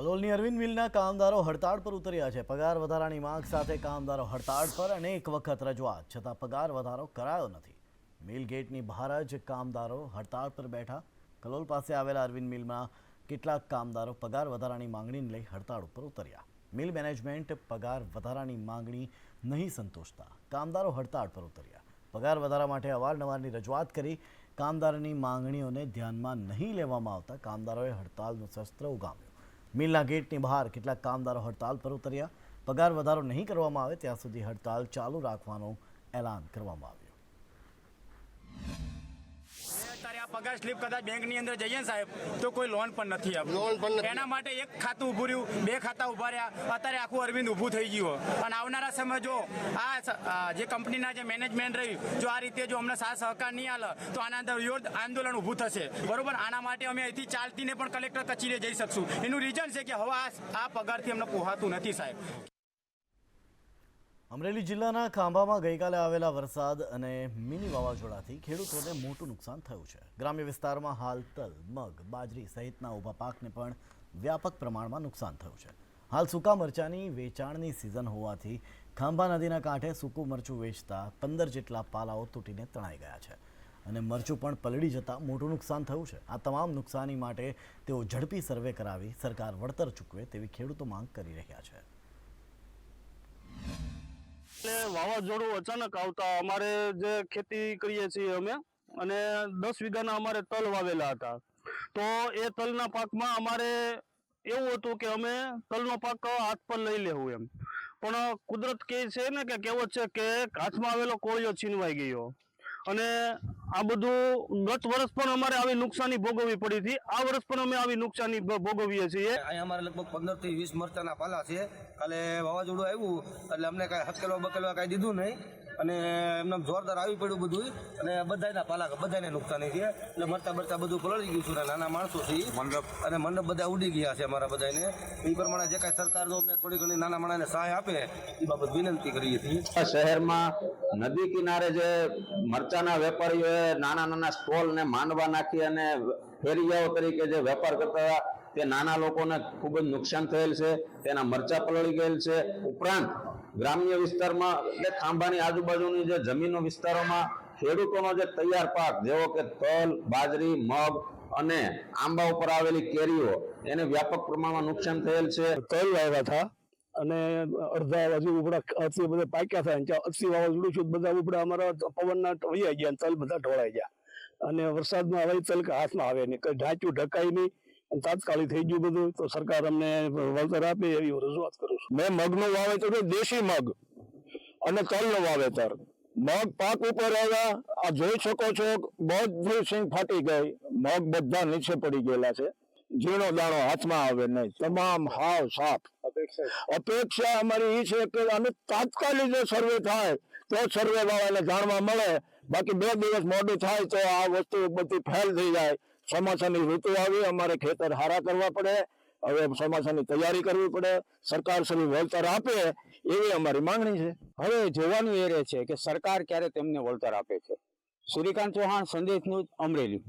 કલોલની અરવિંદ મિલના કામદારો હડતાળ પર ઉતર્યા છે. પગાર વધારાની માંગ સાથે કામદારો હડતાળ પર અનેક વખત રજૂઆત, છતાં પગાર વધારો કરાયો નથી. મિલ ગેટની બહાર જ કામદારો હડતાળ પર બેઠા. કલોલ પાસે આવેલા અરવિંદ મિલમાં કેટલાક કામદારો પગાર વધારાની માંગણીને લઈ હડતાળ ઉપર ઉતર્યા. મિલ મેનેજમેન્ટ પગાર વધારાની માંગણી નહીં સંતોષતા કામદારો હડતાળ પર ઉતર્યા. પગાર વધારા માટે અવારનવારની રજૂઆત કરી કામદારોની માંગણીઓને ધ્યાનમાં નહીં લેવામાં આવતા કામદારોએ હડતાલનું શસ્ત્ર ઉગામ્યું. મિલના ગેટની બહાર કેટલાક કામદારો હડતાલ પર ઉતર્યા. પગાર વધારો નહીં કરવામાં આવે, ત્યાં સુધી હડતાલ ચાલુ રાખવાનું એલાન કરવામાં આવ્યું. અત્યારે આ પગાર સ્લીપ કદાચ બેંકની અંદર જઈએ ને સાહેબ તો કોઈ લોન પણ નથી. લોન પણ એના માટે એક ખાતું ઊભું રહ્યું બે ખાતા ઊભા રહ્યા. અત્યારે આખું અરવિંદ ઊભું થઈ ગયું અને આવનારા સમય જો આ જે કંપનીના જે મેનેજમેન્ટ રહ્યું જો આ રીતે જો અમને સાથ સહકાર નહીં આલે તો આના અંદર વિરોધ આંદોલન ઊભું થશે. બરોબર? આના માટે અમે અહીંથી ચાલતીને પણ કલેક્ટર કચેરીએ જઈ શકશું. એનું રીઝન છે કે હવે આ આ પગારથી અમને પોહાતું નથી સાહેબ. અમરેલી જિલ્લાના ખાંભામાં ગઈકાલે આવેલા વરસાદ અને મિની વાવાઝોડાથી ખેડૂતોને મોટું નુકસાન થયું છે. ગ્રામ્ય વિસ્તારમાં હાલ તલ, મગ, બાજરી સહિતના ઊભા પાકને પણ વ્યાપક પ્રમાણમાં નુકસાન થયું છે. હાલ સૂકા મરચાની વેચાણની સિઝન હોવાથી ખાંભા નદીના કાંઠે સૂકું મરચું વેચતા પંદર જેટલા પાલાઓ તૂટીને તણાઈ ગયા છે અને મરચું પણ પલળી જતાં મોટું નુકસાન થયું છે. આ તમામ નુકસાની માટે તેઓ ઝડપી સર્વે કરાવી સરકાર વળતર ચૂકવે તેવી ખેડૂતો માંગ કરી રહ્યા છે. વાવાઝોડું અચાનક આવતા અમારે જે ખેતી કરીએ છીએ અમે, અને દસ વીઘાના અમારે તલ વાવેલા હતા. તો એ તલના પાકમાં અમારે એવું હતું કે અમે તલનો પાક હાથ પર લઈ લેવું એમ. પણ કુદરત કહે છે ને કે કહેવત છે કે હાથમાં આવેલો કોળિયો છીનવાઈ ગયો. અને આ બધું ગત વર્ષ પણ અમારે આવી નુકસાની ભોગવવી પડી હતી. આ વર્ષ પણ અમે આવી નુકસાની ભોગવીએ છીએ. અહીંયા અમારે લગભગ પંદરથી વીસ મરચાના પાલા છે. કાલે વાવાઝોડું આવ્યું એટલે અમને કાંઈ હકેલવા બકેલવા કાંઈ દીધું નહીં. અને એમને જોરદાર આવી પડ્યું બધું અને બધાના પાલા બધાને નુકસાની છે. એટલે મરતા મરતા બધું પલળી ગયું છે નાના માણસો થી મંડપ. અને મંડપ બધા ઉડી ગયા છે અમારા બધાને એ પ્રમાણે જે કાંઈ સરકાર જો અમને થોડી ઘણી નાના માણસને સહાય આપે એ બાબત વિનંતી કરીએ છીએ. શહેરમાં નદી કિનારે જે મરચાના વેપારીઓએ નાના નાના સ્ટોલ ને માંડવા નાખી અને ફેરિયાઓ તરીકે જે વેપાર કરતા હતા, તે નાના લોકોને ખૂબ જ નુકસાન થયેલ છે. તેના મરચા પલળી ગયેલ છે. ઉપરાંત ગ્રામ્ય વિસ્તારમાં એટલે ખાંભાની આજુબાજુની જે જમીનો વિસ્તારોમાં ખેડૂતોનો જે તૈયાર પાક, જેવો કે તલ, બાજરી, મગ અને આંબા ઉપર આવેલી કેરીઓ, એને વ્યાપક પ્રમાણમાં નુકસાન થયેલ છે. તલ આવ્યા હતા? અને અડધા વાજુ ઉપડા અસી બધા પાક્યા થાય અસી વાવાઝોડું છું, બધા ઉપડા અમારા પવનના વહી ગયા તલ બધા ઢોળાઈ ગયા. અને વરસાદમાં હવે તલ કે હાથમાં આવે નહીં, કઈ ઢાંચ્યું ઢકાય નહીં તાત્કાલિક થઈ ગયું બધું. તો સરકાર અમને વળતર આપે એવી રજૂઆત કરું છું. મેં મગનું વાવેતર દેશી મગ અને તલનું વાવેતર. મગ પાક ઉપર આવ્યા, આ જોઈ શકો છો, બધી સિંગ ફાટી ગઈ. મગ બધા નીચે પડી ગયેલા છે. ઝીણો દાણો હાથમાં આવે નહીં. તમામ હાવ સાફ. અપેક્ષા અમારી એ છે કે આનું તાત્કાલિક જો સર્વે થાય તો સર્વે વાળાને જાણવા મળે. બાકી બે દિવસ મોડું થાય તો આ વસ્તુ બધી ફેલ થઈ જાય. ચોમાસાની ઋતુ આવી અમારે ખેતર હારા કરવા પડે. હવે ચોમાસાની તૈયારી કરવી પડે. સરકાર શ્રી વળતર આપે એવી અમારી માંગણી છે. હવે જોવાનું એ રહે છે કે સરકાર ક્યારે તેમને વળતર આપે છે? સૂર્યકાંત ચૌહાણ સંદેશ ન્યૂઝ અમરેલી.